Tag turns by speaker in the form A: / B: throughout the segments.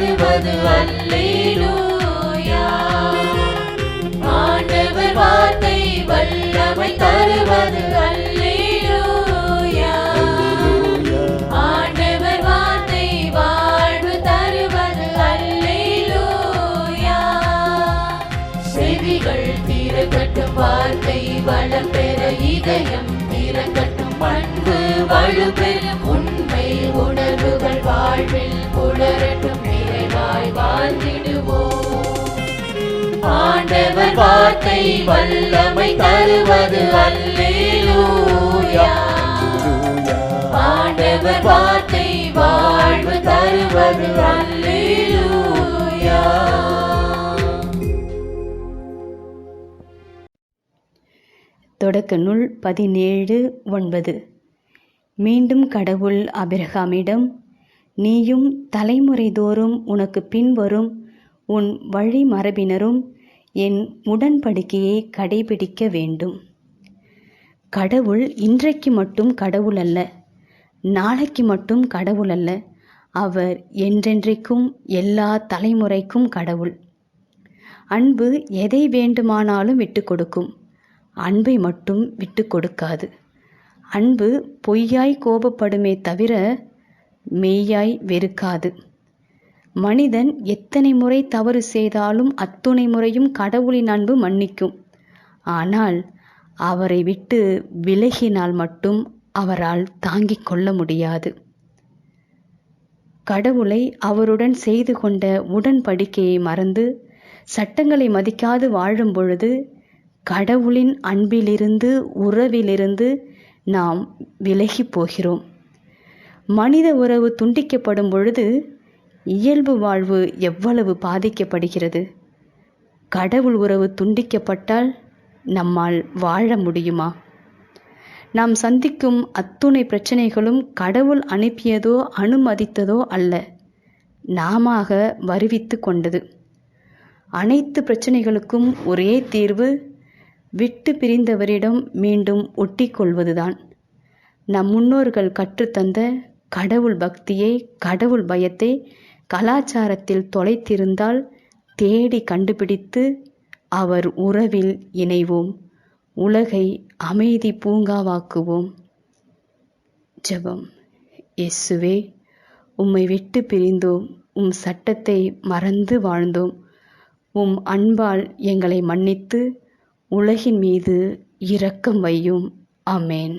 A: தருவது அல்லேலூயா. ஆண்டவர் வார்த்தை வல்லமை தருவது அல்லேலூயா. ஆண்டவர் வார்த்தை வாழ்வு தருவது அல்லேலூயா. செவிகள் திறக்கட்டும் வார்த்தை வளம் பெற இதயம் திறக்கட்டும் பண்பு வலுப்பெறும் உண்மை உணர்வுகள் வாழ்வில் புலரட்டும். வாழ்ந்திடுவோம். ஆண்டவர் வார்த்தை வல்லமை தருவது அல்லேலூயா. ஆண்டவர் வார்த்தை வாழ்வு தருவது அல்லேலூயா.
B: தொடக்க நூல் பதினேழு ஒன்பது. மீண்டும் கடவுள் அபிரகாமிடம் நீயும் தலைமுறை தோறும் உனக்கு பின்வரும் உன் வழிமரபினரும் என் உடன்படிக்கையை கடைபிடிக்க வேண்டும். கடவுள் இன்றைக்கு மட்டும் கடவுள் அல்ல நாளைக்கு மட்டும் கடவுள் அல்ல அவர் என்றென்றைக்கும் எல்லா தலைமுறைக்கும் கடவுள். அன்பு எதை வேண்டுமானாலும் விட்டு கொடுக்கும் அன்பை மட்டும் விட்டு கொடுக்காது. அன்பு பொய்யாய் கோபப்படுமே தவிர மெய்யாய் வெறுக்காது. மனிதன் எத்தனை முறை தவறு செய்தாலும் அத்துணை முறையும் கடவுளின் அன்பு மன்னிக்கும். ஆனால் அவரை விட்டு விலகினால் மட்டும் அவரால் தாங்கிக் கொள்ள முடியாது. கடவுளை அவருடன் செய்து கொண்ட உடன்படிக்கையை மறந்து சட்டங்களை மதிக்காது வாழும் பொழுது கடவுளின் அன்பிலிருந்து உறவிலிருந்து நாம் விலகி போகிறோம். மனித உறவு துண்டிக்கப்படும் பொழுது இயல்பு வாழ்வு எவ்வளவு பாதிக்கப்படுகிறது? கடவுள் உறவு துண்டிக்கப்பட்டால் நம்மால் வாழ முடியுமா? நாம் சந்திக்கும் அத்துணை பிரச்சனைகளும் கடவுள் அனுப்பியதோ அனுமதித்ததோ அல்ல. நாமாக வருவித்து கொண்டது. அனைத்து பிரச்சனைகளுக்கும் ஒரே தீர்வு விட்டு பிரிந்தவரிடம் மீண்டும் ஒட்டிக்கொள்வதுதான் நம் முன்னோர்கள் கற்றுத்தந்த கடவுள் பக்தியை கடவுள் பயத்தை கலாச்சாரத்தில் தொலைத்திருந்தால் தேடி கண்டுபிடித்து அவர் உறவில் இணைவோம். உலகை அமைதி பூங்காவாக்குவோம். ஜெபம். எஸ்ஸுவே உம்மை விட்டு பிரிந்தோம். உம் சட்டத்தை மறந்து வாழ்ந்தோம். உம் அன்பால் எங்களை மன்னித்து உலகின் மீது இரக்கம் வையும். அமேன்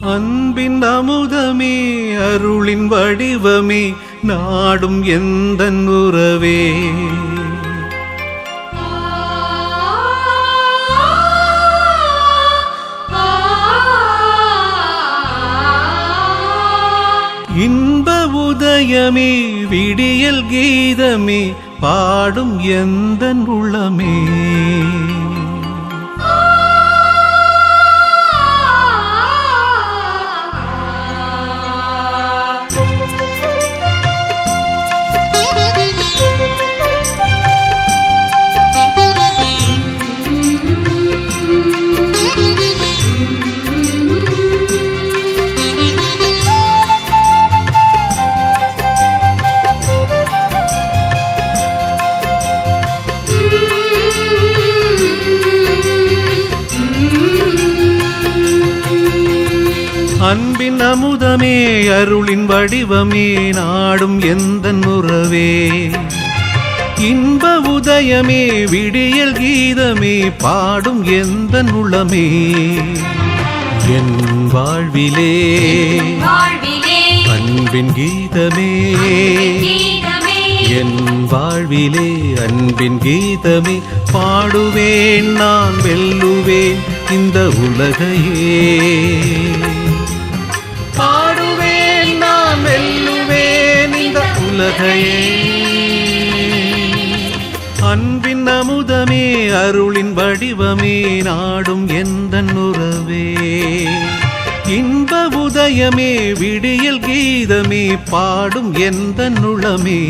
C: அன்பின் அமுதமே அருளின் வடிவமே நாடும் எந்த உறவே. இன்ப உதயமே விடியல் கீதமே பாடும் எந்த உள்ளமே. அமுதமே அருளின் வடிவமே நாடும் எந்த உறவே இன்ப உதயமே விடியல் கீதமே பாடும் எந்த உளமே என் வாழ்விலே அன்பின் கீதமே. என் வாழ்விலே அன்பின் கீதமே. பாடுவேன் நான் வெல்லுவேன் இந்த உலகையே. உலகையே. அன்பின் அமுதமே அருளின் வடிவமே நாடும் எந்த உறவே. இன்ப உதயமே விடியல் கீதமே பாடும் எந்த நுளமே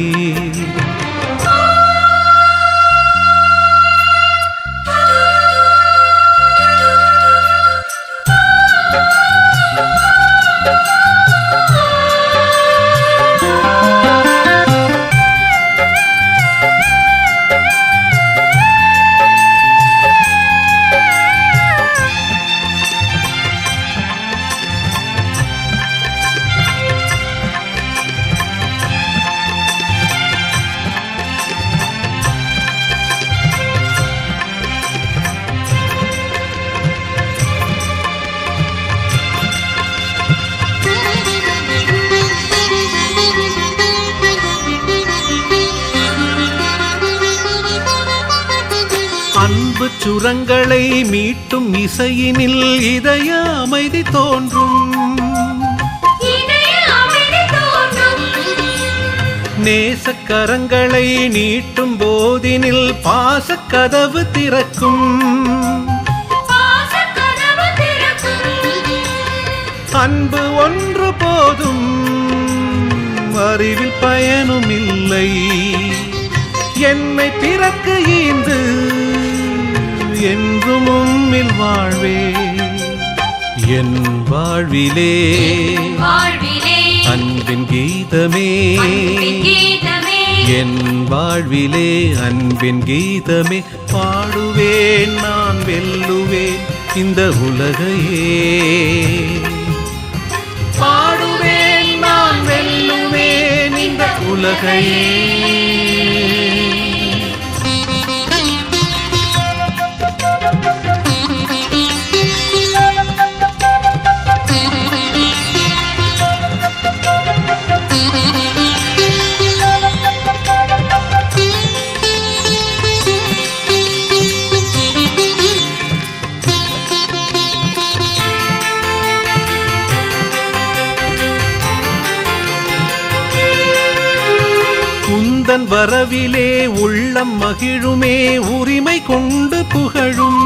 C: அன்பு சுரங்களை மீட்டும் இசையினில் இதய அமைதி தோன்றும். நேசக்கரங்களை நீட்டும் போதினில் பாசக்கதவு திறக்கும்.
D: பாசக்கதவு திறக்கும்.
C: அன்பு ஒன்று போதும் அறிவில் பயனும் இல்லை. என்னை பிறக்க என் வாழ்விலே. அன்பின் கீதமே. என் வாழ்விலே அன்பின் கீதமே. பாடுவேன் நான் வெல்லுவேன் இந்த உலகையே. பாடுவேன் நான் வெல்லுவேன் இந்த உலகையே. உள்ளம் மகிழுமே உரிமை கொண்டு புகழும்.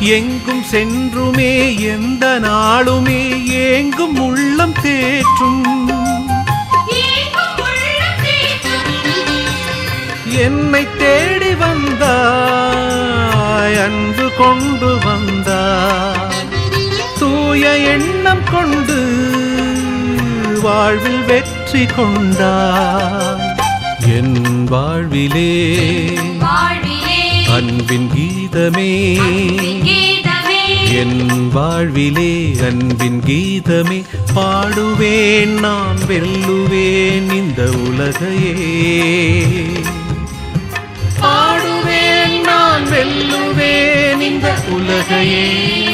C: எங்கும் சென்றுமே எந்த நாளுமே ஏங்கும் உள்ளம் தேற்றும்.
D: ஏங்கும் உள்ளம் தேற்றும்.
C: என்னை தேடி வந்தாய் அன்பு கொண்டு வந்தாய். தூய எண்ணம் கொண்டு வாழ்வில் வெற்றி கொண்டாய் என் வாழ்விலே அன்பின் கீதமே. என் வாழ்விலே அன்பின் கீதமே. பாடுவேன் நான் வெல்லுவேன் இந்த உலகையே. பாடுவேன் நான் வெல்லுவேன் இந்த உலகையே.